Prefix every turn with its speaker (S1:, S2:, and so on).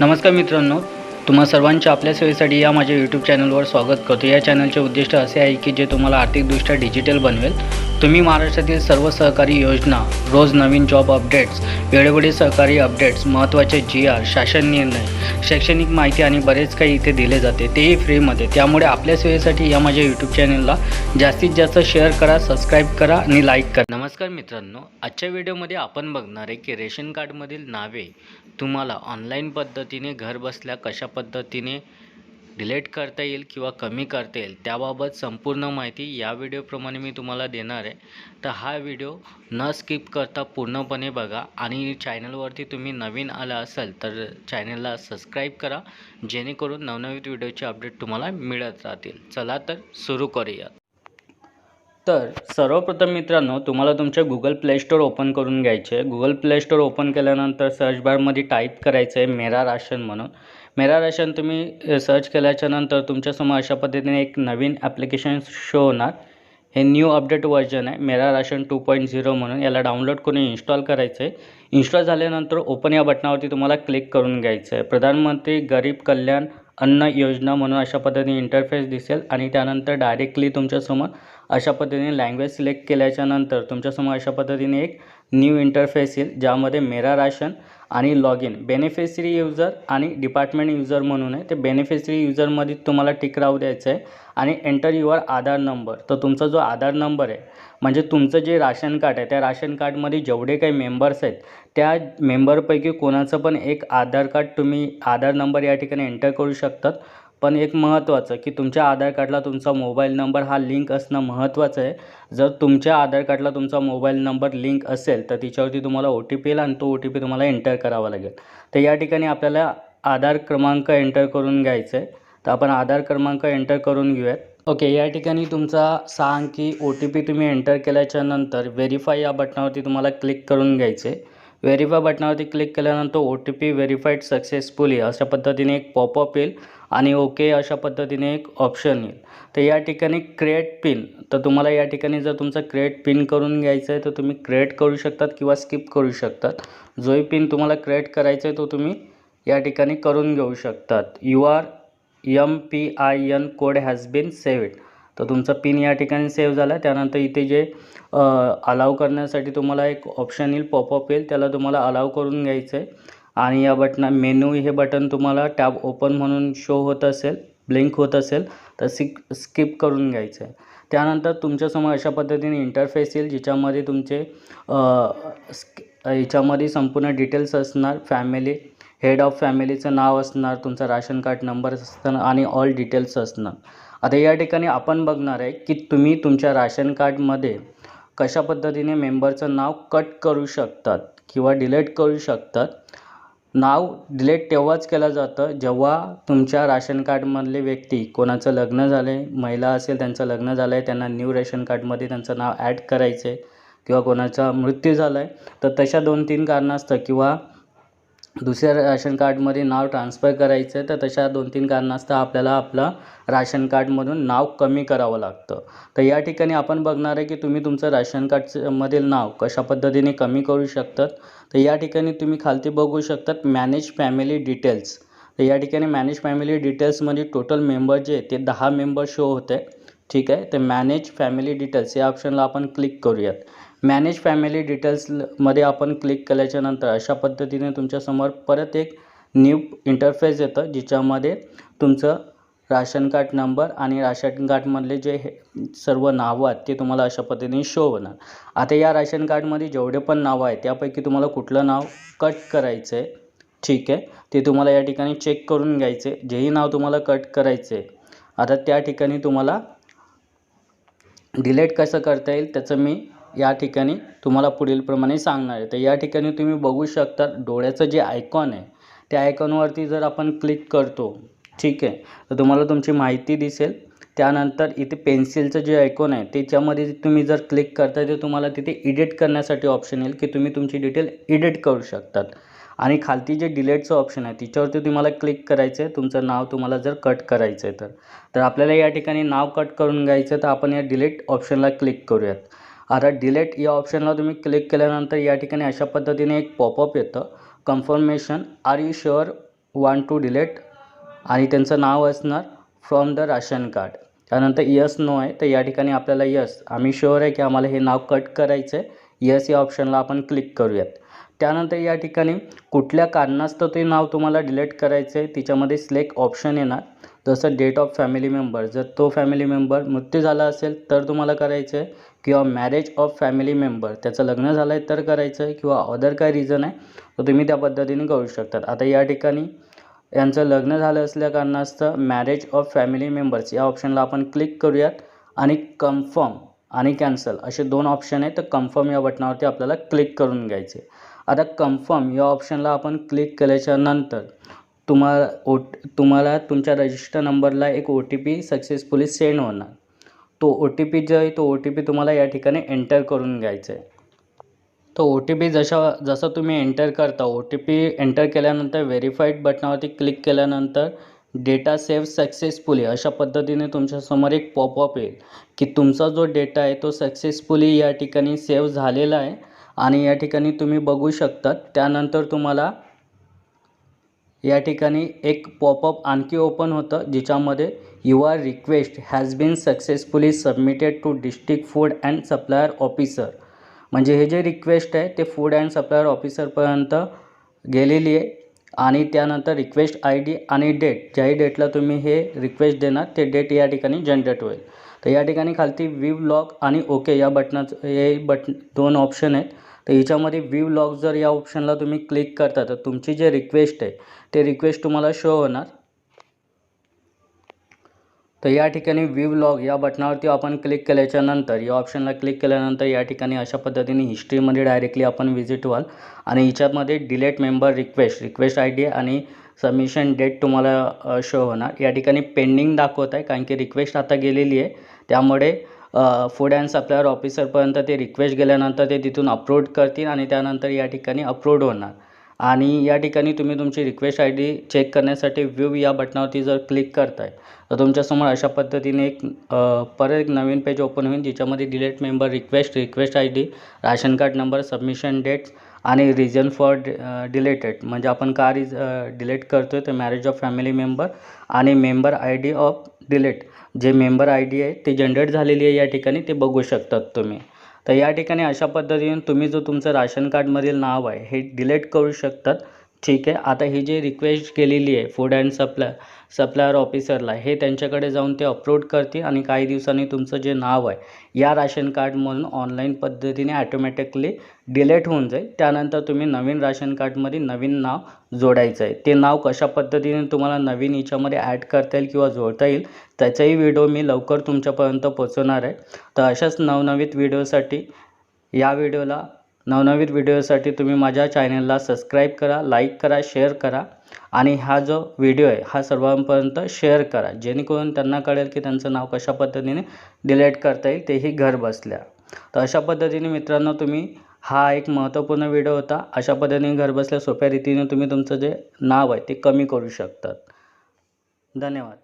S1: नमस्कार मित्रांनो तुम्हा सर्वांच्या आपल्या सेवेसाठी या माझ्या यूट्यूब चॅनलवर स्वागत करतो. या चॅनलचे उद्दिष्ट असे आहे की जे तुम्हाला आर्थिकदृष्ट्या डिजिटल बनवेल. तुम्ही महाराष्ट्रातील सर्व सहकारी योजना रोज नवीन जॉब अपडेट्स वेळोवेळी सहकारी अपडेट्स महत्त्वाचे जी आर शासन निर्णय शैक्षणिक माहिती आणि बरेच काही इथे दिले जाते तेही फ्रीमध्ये त्यामुळे आपल्या सेवेसाठी या माझ्या यूट्यूब चॅनलला जास्तीत जास्त शेअर करा सबस्क्राईब करा आणि लाईक करा. नमस्कार मित्रांनो आजच्या व्हिडिओमध्ये आपण बघणार आहे की रेशन कार्डमधील नावे तुम्हाला ऑनलाईन पद्धतीने घर बसल्या कशा पद्धतीने डिलीट करता येईल किंवा कमी करता येईल त्याबाबत संपूर्ण माहिती या व्हिडिओप्रमाणे मी तुम्हाला देणार आहे. तर हा व्हिडिओ न स्किप करता पूर्णपणे बघा आणि चॅनलवरती तुम्ही नवीन आला असाल तर चॅनलला सबस्क्राईब करा जेणेकरून नवनवीन व्हिडिओचे अपडेट तुम्हाला मिळत राहतील. चला तर सुरू करूया. तर सर्वप्रथम मित्रांनो तुम्हाला तुमचे गुगल प्ले स्टोअर ओपन करून घ्यायचे गुगल प्ले स्टोअर ओपन केल्यानंतर सर्च बारमध्ये टाईप करायचं आहे मेरा राशन म्हणून. मेरा राशन तुम्ही सर्च केल्याच्यानंतर तुमच्यासमोर अशा पद्धतीने एक नवीन ॲप्लिकेशन शो होणार. हे न्यू अपडेट व्हर्जन आहे. मेरा राशन टू पॉईंट झिरो म्हणून याला डाउनलोड करून इन्स्टॉल करायचं आहे इन्स्टॉल झाल्यानंतर ओपन या बटनावरती तुम्हाला क्लिक करून घ्यायचं आहे प्रधानमंत्री गरीब कल्याण अन्न योजना म्हणून अशा पद्धतीने इंटरफेस दिसेल आणि त्यानंतर डायरेक्टली तुमच्यासमोर अशा पद्धतीने लँग्वेज सिलेक्ट केल्याच्यानंतर तुमच्यासमोर अशा पद्धतीने एक न्यू इंटरफेस येईल ज्यामध्ये मेरा राशन आणि लॉग इन बेनिफिशरी युजर आणि डिपार्टमेंट युजर म्हणून आहे. ते बेनिफिशरी युजरमध्ये तुम्हाला टिक राहू द्यायचं आहे आणि एंटर युअर आधार नंबर तर तुमचा जो आधार नंबर आहे म्हणजे तुमचं जे राशन कार्ड आहे त्या राशन कार्डमध्ये जेवढे काही मेंबर्स आहेत त्या मेंबरपैकी कोणाचं पण एक आधार कार्ड तुम्ही आधार नंबर या ठिकाणी एंटर करू शकतात. पण एक महत्त्वाचं की तुमच्या आधार कार्डला तुमचा मोबाईल नंबर हा लिंक असणं महत्त्वाचं आहे. जर तुमच्या आधार कार्डला तुमचा मोबाईल नंबर लिंक असेल तर तिच्यावरती तुम्हाला ओ टी पी येईल आणि तो ओ टी पी तुम्हाला एंटर करावा लागेल. तर या ठिकाणी आपल्याला आधार क्रमांक एंटर करून घ्यायचं आहे तर आपण आधार क्रमांक एंटर करून घेऊयात. ओके या ठिकाणी तुमचा सहा अंकी ओ टी पी तुम्ही एंटर केल्याच्यानंतर व्हेरीफाय या बटनावरती तुम्हाला क्लिक करून घ्यायचे आहे व्हेरीफाय बटनावरती क्लिक केल्यानंतर O T P verified successfully अशा पद्धतीने एक पॉपअप येईल आणि ओके अशा पद्धतीने एक ऑप्शन येईल. तर या ठिकाणी क्रिएट पिन तर तुम्हाला या ठिकाणी जर तुमचं क्रिएट पिन करून घ्यायचं आहे तर तुम्ही क्रिएट करू शकतात किंवा स्किप करू शकतात. जोही पिन तुम्हाला क्रिएट करायचा आहे तो तुम्ही या ठिकाणी करून घेऊ शकतात. Your M P I N code has been saved तर तुमचा पिन या ठिकाणी सेव्ह झाला. त्यानंतर इथे जे अलाव करण्यासाठी तुम्हाला एक ऑप्शन येईल पॉपअप येईल. त्याला तुम्हाला अलाव करून घ्यायचं आहे आणि या बटना मेनू हे बटन तुम्हाला टॅब ओपन म्हणून शो होत असेल ब्लिंक होत असेल तर सिक स्किप करून घ्यायचं आहे त्यानंतर तुमच्यासमोर अशा पद्धतीने इंटरफेस येईल ज्याच्यामध्ये तुमचे याच्यामध्ये संपूर्ण डिटेल्स असणार. फॅमिली हेड ऑफ फॅमिलीचं नाव असणार तुमचा राशन कार्ड नंबर असणार आणि ऑल डिटेल्स असणार. आता या ठिकाणी आपण बघणार आहे की तुम्ही तुमच्या राशन कार्डमध्ये कशा पद्धतीने मेंबरचं नाव कट करू शकतात किंवा डिलीट करू शकतात. नाव डिलेट तेव्हाच केलं जातं जेव्हा तुमच्या राशन कार्डमधले व्यक्ती कोणाचं लग्न झालं आहे महिला असेल त्यांचं लग्न झालं आहे त्यांना न्यू रेशन कार्डमध्ये त्यांचं नाव ॲड करायचं आहे किंवा कोणाचा मृत्यू झाला आहे तर तशा दोन तीन कारणास्तव किंवा दुसऱ्या राशन कार्डमध्ये नाव ट्रान्सफर करायचं आहे तर तशा दोन तीन कारणास्तव आपल्याला आपलं राशन कार्डमधून नाव कमी करावं लागतं. तर या ठिकाणी आपण बघणार आहे की तुम्ही तुमचं राशन कार्डचं मधील नाव कशा पद्धतीने कमी करू शकतात. तर या ठिकाणी तुम्ही खालती बघू शकतात मॅनेज फॅमिली डिटेल्स तर या ठिकाणी मॅनेज फॅमिली डिटेल्समध्ये टोटल मेंबर जे ते दहा मेंबर शो होते. ठीक आहे? तर मॅनेज फॅमिली डिटेल्स या ऑप्शनला आपण क्लिक करूयात. मॅनेज फॅमिली डिटेल्समध्ये आपण क्लिक केल्याच्यानंतर अशा पद्धतीने तुमच्यासमोर परत एक न्यू इंटरफेस येतं जिच्यामध्ये तुमचं राशन कार्ड नंबर आणि राशन कार्डमधले जे हे सर्व नावं आहेत ते तुम्हाला अशा पद्धतीने शो होणार. आता या राशन कार्डमध्ये जेवढे पण नावं आहेत त्यापैकी तुम्हाला कुठलं नाव कट करायचं आहे ठीक आहे? ते तुम्हाला या ठिकाणी चेक करून घ्यायचे आहे जेही नाव तुम्हाला कट करायचं आहे आता त्या ठिकाणी तुम्हाला डिलेट कसं करता येईल त्याचं मी या ठिकाणी तुम्हाला पुढीलप्रमाणे सांगणार आहे. तर या ठिकाणी तुम्ही बघू शकता डोळ्याचं जे आयकॉन आहे त्या आयकॉनवरती जर आपण क्लिक करतो ठीक आहे तर तुम्हाला तुमची माहिती दिसेल. त्यानंतर इथे पेन्सिलचं जे आयकॉन आहे त्याच्यामध्ये तुम्ही जर क्लिक करता तर तुम्हाला तिथे एडिट करण्यासाठी ऑप्शन येईल की तुम्ही तुमची डिटेल एडिट करू शकतात. आणि खालती जे डिलेटचं ऑप्शन आहे तिच्यावरती तुम्हाला क्लिक करायचं आहे. तुमचं नाव तुम्हाला जर कट करायचं आहे तर. तर आपल्याला या ठिकाणी नाव कट करून घ्यायचं तर आपण या डिलेट ऑप्शनला क्लिक करूयात. आता डिलेट या ऑप्शनला तुम्ही क्लिक केल्यानंतर या ठिकाणी अशा पद्धतीने एक पॉपअप येतं. Confirmation are you sure want to delete आणि त्यांचं नाव असणार फ्रॉम द राशन कार्ड त्यानंतर यस नो आहे. तर या ठिकाणी आपल्याला यस आम्ही शुअर आहे की आम्हाला हे नाव कट करायचं आहे यस या ऑप्शनला आपण क्लिक करूयात. त्यानंतर या ठिकाणी कुठल्या कारणास्तव ते नाव तुम्हाला डिलीट करायचं आहे तिच्यामध्ये सिलेक्ट ऑप्शन येणार. जसं डेट ऑफ फॅमिली मेंबर जर तो फॅमिली मेंबर मृत्यू झाला असेल तर तुम्हाला करायचं आहे किंवा मॅरेज ऑफ फॅमिली मेंबर त्याचं लग्न झालं आहे तर करायचं आहे किंवा अदर काय रिझन आहे तर तुम्ही त्या पद्धतीने करू शकतात. आता या ठिकाणी यांचं लग्न झालं असल्या कारणास्तव मॅरेज ऑफ फॅमिली मेंबर्स या ऑप्शनला आपण क्लिक करूयात आणि कन्फर्म आणि कॅन्सल असे दोन ऑप्शन आहेत तर कन्फर्म या बटनावरती आपल्याला क्लिक करून घ्यायचे. आता कन्फर्म या ऑप्शनला आपण क्लिक केल्याच्यानंतर तुम्हाला ओ तुम्हाला तुमच्या रजिस्टर नंबरला एक O T P successfully send होणार. तो ओ टी पी जो आहे तो ओ टी पी तुम्हाला या ठिकाणी एंटर करून घ्यायचा आहे तो ओ टी पी जशा जसं तुम्ही एंटर करता ओ टी पी एंटर केल्यानंतर व्हेरीफाईड बटनावरती क्लिक केल्यानंतर डेटा सेव्ह सक्सेसफुली अशा पद्धतीने तुमच्यासमोर एक पॉपअप येईल की तुमचा जो डेटा आहे तो सक्सेसफुली या ठिकाणी सेव्ह झालेला आहे आणि या ठिकाणी तुम्ही बघू शकता त्यानंतर तुम्हाला या ठिकाणी एक पॉपअप आणखी ओपन होतं जिच्यामध्ये your request has been successfully submitted to district food and supplier officer म्हणजे हे जे रिक्वेस्ट आहे ते फूड अँड सप्लायर ऑफिसरपर्यंत गेलेली आहे. आणि त्यानंतर रिक्वेस्ट आय डी आणि डेट ज्याही डेटला तुम्ही हे रिक्वेस्ट देणार ते डेट या ठिकाणी जनरेट होईल. तर या ठिकाणी खालती व्ह्यू लॉक आणि ओके या बटनाचं हे बटन दोन ऑप्शन आहेत. तर याच्यामध्ये व्यू लॉग जर या ऑप्शनला तुम्ही क्लिक करता तर तुमची जे रिक्वेस्ट आहे ते रिक्वेस्ट तुम्हाला शो होणार. तर या ठिकाणी व्यू लॉग या बटनावरती आपण क्लिक केल्याच्यानंतर या ऑप्शनला क्लिक केल्यानंतर या ठिकाणी अशा पद्धतीने हिस्ट्रीमध्ये डायरेक्टली आपण व्हिजिट व्हाल. आणि याच्यामध्ये delete member request request I D आणि सबमिशन डेट तुम्हाला शो होणार. या ठिकाणी पेंडिंग दाखवत आहे कारण की रिक्वेस्ट आता गेलेली आहे. त्यामुळे फूड अँड सप्लायर ऑफिसरपर्यंत ते रिक्वेस्ट गेल्यानंतर ते तिथून अपलोड करतील आणि त्यानंतर या ठिकाणी अपलोड होणार. आणि या ठिकाणी तुम्ही तुमची रिक्वेस्ट आय डी चेक करण्यासाठी व्ह्यू या बटनावरती जर क्लिक करताय तर तुमच्यासमोर अशा पद्धतीने एक परत एक नवीन पेज ओपन होईल ज्याच्यामध्ये delete member request request I D ration card number submission dates आणि रिझन फॉर डिलेटेड म्हणजे आपण का रिज डिलेट करतो आहे तर मॅरेज ऑफ फॅमिली मेंबर आणि member I D of delete जे मेंबर आय डी आहे ते जनरेट झालेली आहे या ठिकाणी ते बघू शकतात तुम्ही. तर या ठिकाणी अशा पद्धतीने तुम्ही जो तुमचं राशन कार्डमधील नाव आहे हे डिलीट करू शकतात. ठीक आहे. आता ही जी रिक्वेस्ट केलेली आहे फूड अँड सप्लाय सप्लायर ऑफिसरला हे त्यांच्याकडे जाऊन ते अपलोड करतील आणि काही दिवसांनी तुमचं जे नाव आहे या राशन कार्डमधून ऑनलाईन पद्धतीने ॲटोमॅटिकली डिलेट होऊन जाईल. त्यानंतर तुम्ही नवीन राशन कार्डमध्ये नवीन नाव जोडायचं आहे. ते नाव कशा पद्धतीने तुम्हाला नवीन याच्यामध्ये ॲड करता येईल किंवा जोडता येईल त्याचाही व्हिडिओ मी लवकर तुमच्यापर्यंत पोचवणार आहे. तर अशाच नवनवीन व्हिडिओसाठी या व्हिडिओला नवनवीन व्हिडिओसाठी तुम्ही माझ्या चॅनलला सबस्क्राईब करा लाईक करा शेअर करा आणि हा जो व्हिडिओ आहे हा सर्वांपर्यंत शेअर करा जेणेकरून त्यांना कळेल की त्यांचं नाव कशा पद्धतीने डिलीट करता येईल तेही घर बसल्या. तर अशा पद्धतीने मित्रांनो तुम्ही हा एक महत्त्वपूर्ण व्हिडिओ होता. अशा पद्धतीने घर बसल्या सोप्या रीतीने तुम्ही तुमचं जे नाव आहे ते कमी करू शकतात. धन्यवाद.